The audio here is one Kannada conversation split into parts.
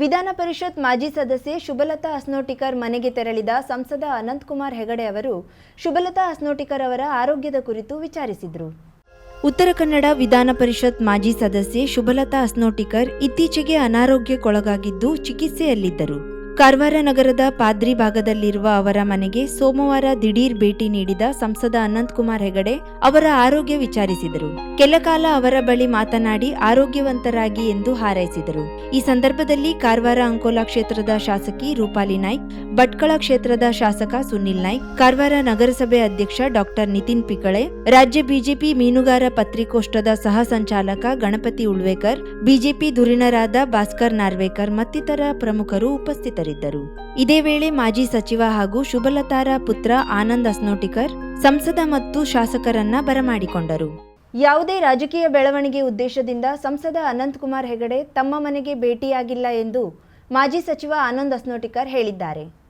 ವಿಧಾನ ಪರಿಷತ್ ಮಾಜಿ ಸದಸ್ಯೆ ಶುಭಲತಾ ಅಸ್ನೋಟಿಕರ್ ಮನೆಗೆ ತೆರಳಿದ ಸಂಸದ ಅನಂತಕುಮಾರ್ ಹೆಗಡೆ ಅವರು ಶುಭಲತಾ ಅಸ್ನೋಟಿಕರ್ ಅವರ ಆರೋಗ್ಯದ ಕುರಿತು ವಿಚಾರಿಸಿದರು. ಉತ್ತರ ಕನ್ನಡ ವಿಧಾನ ಪರಿಷತ್ ಮಾಜಿ ಸದಸ್ಯೆ ಶುಭಲತಾ ಹಸ್ನೋಟಿಕರ್ ಇತ್ತೀಚೆಗೆ ಅನಾರೋಗ್ಯಕ್ಕೊಳಗಾಗಿದ್ದು ಚಿಕಿತ್ಸೆಯಲ್ಲಿದ್ದರು. ಕಾರವಾರ ನಗರದ ಪಾದ್ರಿ ಭಾಗದಲ್ಲಿರುವ ಅವರ ಮನೆಗೆ ಸೋಮವಾರ ದಿಢೀರ್ ಭೇಟಿ ನೀಡಿದ ಸಂಸದ ಅನಂತಕುಮಾರ್ ಹೆಗಡೆ ಅವರ ಆರೋಗ್ಯ ವಿಚಾರಿಸಿದರು. ಕೆಲ ಕಾಲ ಅವರ ಬಳಿ ಮಾತನಾಡಿ ಆರೋಗ್ಯವಂತರಾಗಿ ಎಂದು ಹಾರೈಸಿದರು. ಈ ಸಂದರ್ಭದಲ್ಲಿ ಕಾರವಾರ ಅಂಕೋಲಾ ಕ್ಷೇತ್ರದ ಶಾಸಕಿ ರೂಪಾಲಿ ನಾಯ್ಕ್, ಭಟ್ಕಳ ಕ್ಷೇತ್ರದ ಶಾಸಕ ಸುನಿಲ್ ನಾಯ್ಕ್, ಕಾರವಾರ ನಗರಸಭೆ ಅಧ್ಯಕ್ಷ ಡಾಕ್ಟರ್ ನಿತಿನ್ ಪಿಕಳೆ, ರಾಜ್ಯ ಬಿಜೆಪಿ ಮೀನುಗಾರ ಪತ್ರಿಕೋಷ್ಠದ ಸಹ ಸಂಚಾಲಕ ಗಣಪತಿ ಉಳ್ವೇಕರ್, ಬಿಜೆಪಿ ಧುರೀಣರಾದ ಭಾಸ್ಕರ್ ನಾರ್ವೇಕರ್ ಮತ್ತಿತರ ಪ್ರಮುಖರು ಉಪಸ್ಥಿತರಿದ್ದರು. ಇದೇ ವೇಳೆ ಮಾಜಿ ಸಚಿವ ಹಾಗೂ ಶುಭಲತಾರ ಪುತ್ರ ಆನಂದ್ ಅಸ್ನೋಟಿಕರ್ ಸಂಸದ ಮತ್ತು ಶಾಸಕರನ್ನ ಬರಮಾಡಿಕೊಂಡರು. ಯಾವುದೇ ರಾಜಕೀಯ ಬೆಳವಣಿಗೆ ಉದ್ದೇಶದಿಂದ ಸಂಸದ ಅನಂತಕುಮಾರ್ ಹೆಗಡೆ ತಮ್ಮ ಮನೆಗೆ ಭೇಟಿಯಾಗಿಲ್ಲ ಎಂದು ಮಾಜಿ ಸಚಿವ ಆನಂದ್ ಅಸ್ನೋಟಿಕರ್ ಹೇಳಿದ್ದಾರೆ.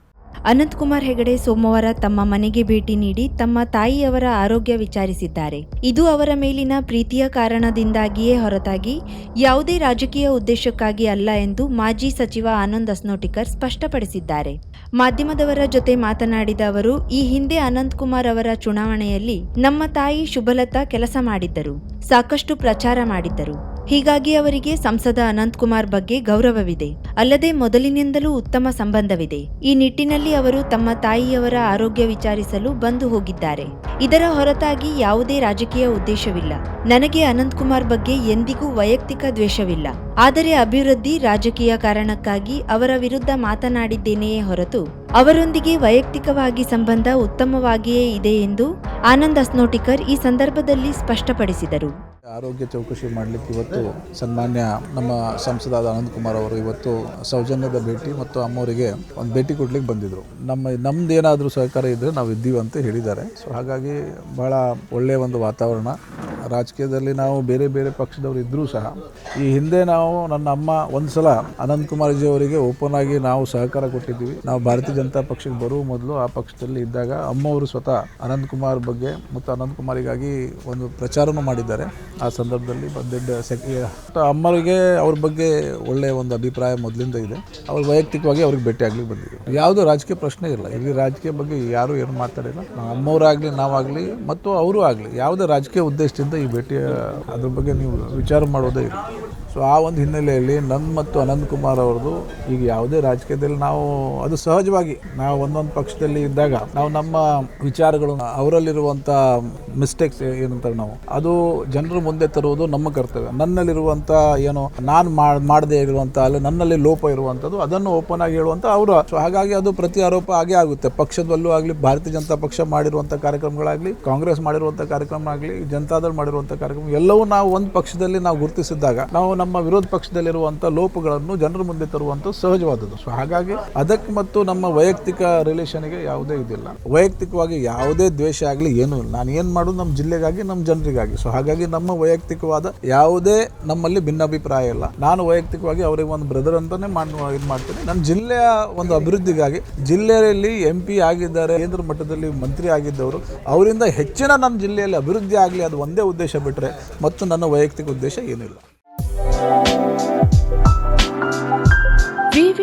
ಅನಂತಕುಮಾರ್ ಹೆಗಡೆ ಸೋಮವಾರ ತಮ್ಮ ಮನೆಗೆ ಭೇಟಿ ನೀಡಿ ತಮ್ಮ ತಾಯಿಯವರ ಆರೋಗ್ಯ ವಿಚಾರಿಸಿದ್ದಾರೆ. ಇದು ಅವರ ಮೇಲಿನ ಪ್ರೀತಿಯ ಕಾರಣದಿಂದಾಗಿಯೇ ಹೊರತಾಗಿ ಯಾವುದೇ ರಾಜಕೀಯ ಉದ್ದೇಶಕ್ಕಾಗಿ ಅಲ್ಲ ಎಂದು ಮಾಜಿ ಸಚಿವ ಆನಂದ್ ಅಸ್ನೋಟಿಕರ್ ಸ್ಪಷ್ಟಪಡಿಸಿದ್ದಾರೆ. ಮಾಧ್ಯಮದವರ ಜೊತೆ ಮಾತನಾಡಿದ ಅವರು, ಈ ಹಿಂದೆ ಅನಂತಕುಮಾರ್ ಅವರ ಚುನಾವಣೆಯಲ್ಲಿ ನಮ್ಮ ತಾಯಿ ಶುಭಲತಾ ಕೆಲಸ ಮಾಡಿದ್ದರು, ಸಾಕಷ್ಟು ಪ್ರಚಾರ ಮಾಡಿದ್ದರು. ಹೀಗಾಗಿ ಅವರಿಗೆ ಸಂಸದ ಅನಂತಕುಮಾರ್ ಬಗ್ಗೆ ಗೌರವವಿದೆ. ಅಲ್ಲದೆ ಮೊದಲಿನಿಂದಲೂ ಉತ್ತಮ ಸಂಬಂಧವಿದೆ. ಈ ನಿಟ್ಟಿನಲ್ಲಿ ಅವರು ತಮ್ಮ ತಾಯಿಯವರ ಆರೋಗ್ಯ ವಿಚಾರಿಸಲು ಬಂದು ಹೋಗಿದ್ದಾರೆ. ಇದರ ಹೊರತಾಗಿ ಯಾವುದೇ ರಾಜಕೀಯ ಉದ್ದೇಶವಿಲ್ಲ. ನನಗೆ ಅನಂತಕುಮಾರ್ ಬಗ್ಗೆ ಎಂದಿಗೂ ವೈಯಕ್ತಿಕ ದ್ವೇಷವಿಲ್ಲ. ಆದರೆ ಅಭಿವೃದ್ಧಿ ರಾಜಕೀಯ ಕಾರಣಕ್ಕಾಗಿ ಅವರ ವಿರುದ್ಧ ಮಾತನಾಡಿದ್ದೇನೆಯೇ ಹೊರತು, ಅವರೊಂದಿಗೆ ವೈಯಕ್ತಿಕವಾಗಿ ಸಂಬಂಧ ಉತ್ತಮವಾಗಿಯೇ ಇದೆ ಎಂದು ಆನಂದ್ ಅಸ್ನೋಟಿಕರ್ ಈ ಸಂದರ್ಭದಲ್ಲಿ ಸ್ಪಷ್ಟಪಡಿಸಿದರು. ಆರೋಗ್ಯ ಚೌಕಶಿ ಮಾಡಲಿಕ್ಕೆ ಇವತ್ತು ಸನ್ಮಾನ್ಯ ನಮ್ಮ ಸಂಸದಾದ ಅನಂತಕುಮಾರ್ ಅವರು ಇವತ್ತು ಸೌಜನ್ಯದ ಭೇಟಿ ಮತ್ತು ಅಮ್ಮವರಿಗೆ ಒಂದು ಭೇಟಿ ಕೊಡ್ಲಿಕ್ಕೆ ಬಂದಿದ್ರು. ನಮ್ಮ ನಮ್ದು ಏನಾದರೂ ಸಹಕಾರ ಇದ್ದರೆ ನಾವು ಇದ್ದೀವಿ ಅಂತ ಹೇಳಿದ್ದಾರೆ. ಸೊ ಹಾಗಾಗಿ ಬಹಳ ಒಳ್ಳೆಯ ಒಂದು ವಾತಾವರಣ ರಾಜಕೀಯದಲ್ಲಿ ನಾವು ಬೇರೆ ಬೇರೆ ಪಕ್ಷದವರು ಇದ್ದರೂ ಸಹ, ಈ ಹಿಂದೆ ನಾವು ನನ್ನ ಅಮ್ಮ ಒಂದು ಸಲ ಅನಂತಕುಮಾರ್ಜಿ ಅವರಿಗೆ ಓಪನ್ ಆಗಿ ನಾವು ಸಹಕಾರ ಕೊಟ್ಟಿದ್ದೀವಿ. ನಾವು ಭಾರತೀಯ ಜನತಾ ಪಕ್ಷಕ್ಕೆ ಬರುವ ಮೊದಲು ಆ ಪಕ್ಷದಲ್ಲಿ ಇದ್ದಾಗ ಅಮ್ಮವರು ಸ್ವತಃ ಅನಂತಕುಮಾರ್ ಬಗ್ಗೆ ಮತ್ತು ಅನಂತಕುಮಾರಿಗಾಗಿ ಒಂದು ಪ್ರಚಾರನೂ ಮಾಡಿದ್ದಾರೆ. ಆ ಸಂದರ್ಭದಲ್ಲಿ ಬಂದಿದ್ದ ಸೆಕ್ ಅಮ್ಮರಿಗೆ ಅವ್ರ ಬಗ್ಗೆ ಒಳ್ಳೆಯ ಒಂದು ಅಭಿಪ್ರಾಯ ಮೊದಲಿಂದ ಇದೆ. ಅವ್ರು ವೈಯಕ್ತಿಕವಾಗಿ ಅವ್ರಿಗೆ ಭೇಟಿ ಆಗ್ಲಿಕ್ಕೆ ಬಂದಿದ್ದೀವಿ ಯಾವುದೂ ರಾಜಕೀಯ ಪ್ರಶ್ನೆ ಇಲ್ಲ. ಇಲ್ಲಿ ರಾಜಕೀಯ ಬಗ್ಗೆ ಯಾರೂ ಏನು ಮಾತಾಡಿಲ್ಲ. ಅಮ್ಮವರಾಗಲಿ, ನಾವಾಗಲಿ ಮತ್ತು ಅವರು ಆಗಲಿ, ಯಾವುದೇ ರಾಜಕೀಯ ಉದ್ದೇಶದಿಂದ ಈ ಭೇಟಿಯ ಅದ್ರ ಬಗ್ಗೆ ನೀವು ವಿಚಾರ ಮಾಡೋದೇ ಇಲ್ಲ. ಸೊ ಆ ಒಂದು ಹಿನ್ನೆಲೆಯಲ್ಲಿ ನನ್ನ ಮತ್ತು ಅನಂತ್ ಕುಮಾರ್ ಅವ್ರದ್ದು ಈಗ ಯಾವುದೇ ರಾಜಕೀಯದಲ್ಲಿ ನಾವು, ಅದು ಸಹಜವಾಗಿ ನಾವು ಒಂದೊಂದು ಪಕ್ಷದಲ್ಲಿ ಇದ್ದಾಗ ನಾವು ನಮ್ಮ ವಿಚಾರಗಳು ಅವರಲ್ಲಿರುವಂಥ ಮಿಸ್ಟೇಕ್ಸ್ ಏನಂತಾರೆ ನಾವು, ಅದು ಜನರು ಮುಂದೆ ತರುವುದು ನಮ್ಮ ಕರ್ತವ್ಯ. ನನ್ನಲ್ಲಿರುವಂಥ ಏನು ನಾನು ಮಾಡದೇ ಇರುವಂಥ ಅಲ್ಲ, ನನ್ನಲ್ಲಿ ಲೋಪ ಇರುವಂಥದ್ದು ಅದನ್ನು ಓಪನ್ ಆಗಿ ಹೇಳುವಂಥ ಅವರು. ಸೊ ಹಾಗಾಗಿ ಅದು ಪ್ರತಿ ಆರೋಪ ಆಗೇ ಆಗುತ್ತೆ. ಪಕ್ಷದಲ್ಲೂ ಆಗಲಿ, ಭಾರತೀಯ ಜನತಾ ಪಕ್ಷ ಮಾಡಿರುವಂಥ ಕಾರ್ಯಕ್ರಮಗಳಾಗಲಿ, ಕಾಂಗ್ರೆಸ್ ಮಾಡಿರುವಂಥ ಕಾರ್ಯಕ್ರಮ ಆಗಲಿ, ಜನತಾದಳ್ ಮಾಡಿರುವಂಥ ಕಾರ್ಯಕ್ರಮ, ಎಲ್ಲವೂ ನಾವು ಒಂದು ಪಕ್ಷದಲ್ಲಿ ನಾವು ಗುರುತಿಸಿದ್ದಾಗ ನಾವು ನಮ್ಮ ವಿರೋಧ ಪಕ್ಷದಲ್ಲಿರುವಂಥ ಲೋಪಗಳನ್ನು ಜನರ ಮುಂದೆ ತರುವಂಥ ಸಹಜವಾದದ್ದು. ಸೊ ಹಾಗಾಗಿ ಅದಕ್ಕೆ ಮತ್ತು ನಮ್ಮ ವೈಯಕ್ತಿಕ ರಿಲೇಷನ್ಗೆ ಯಾವುದೇ ಇದಿಲ್ಲ. ವೈಯಕ್ತಿಕವಾಗಿ ಯಾವುದೇ ದ್ವೇಷ ಆಗಲಿ ಏನೂ ಇಲ್ಲ. ನಾನು ಏನು ಮಾಡೋದು ನಮ್ಮ ಜಿಲ್ಲೆಗಾಗಿ, ನಮ್ಮ ಜನರಿಗಾಗಿ. ಸೊ ಹಾಗಾಗಿ ನಮ್ಮ ವೈಯಕ್ತಿಕವಾದ ಯಾವುದೇ ನಮ್ಮಲ್ಲಿ ಭಿನ್ನಾಭಿಪ್ರಾಯ ಇಲ್ಲ. ನಾನು ವೈಯಕ್ತಿಕವಾಗಿ ಅವರಿಗೆ ಒಂದು ಬ್ರದರ್ ಅಂತಾನೆ ಮಾಡುವ ಇದು ಮಾಡ್ತೀನಿ. ನನ್ನ ಜಿಲ್ಲೆಯ ಒಂದು ಅಭಿವೃದ್ಧಿಗಾಗಿ ಜಿಲ್ಲೆಯಲ್ಲಿ ಎಂ ಪಿ ಆಗಿದ್ದಾರೆ, ಕೇಂದ್ರ ಮಟ್ಟದಲ್ಲಿ ಮಂತ್ರಿ ಆಗಿದ್ದವರು, ಅವರಿಂದ ಹೆಚ್ಚಿನ ನಮ್ಮ ಜಿಲ್ಲೆಯಲ್ಲಿ ಅಭಿವೃದ್ಧಿ ಆಗಲಿ ಅದು ಒಂದೇ ಉದ್ದೇಶ ಬಿಟ್ಟರೆ ಮತ್ತು ನನ್ನ ವೈಯಕ್ತಿಕ ಉದ್ದೇಶ ಏನಿಲ್ಲ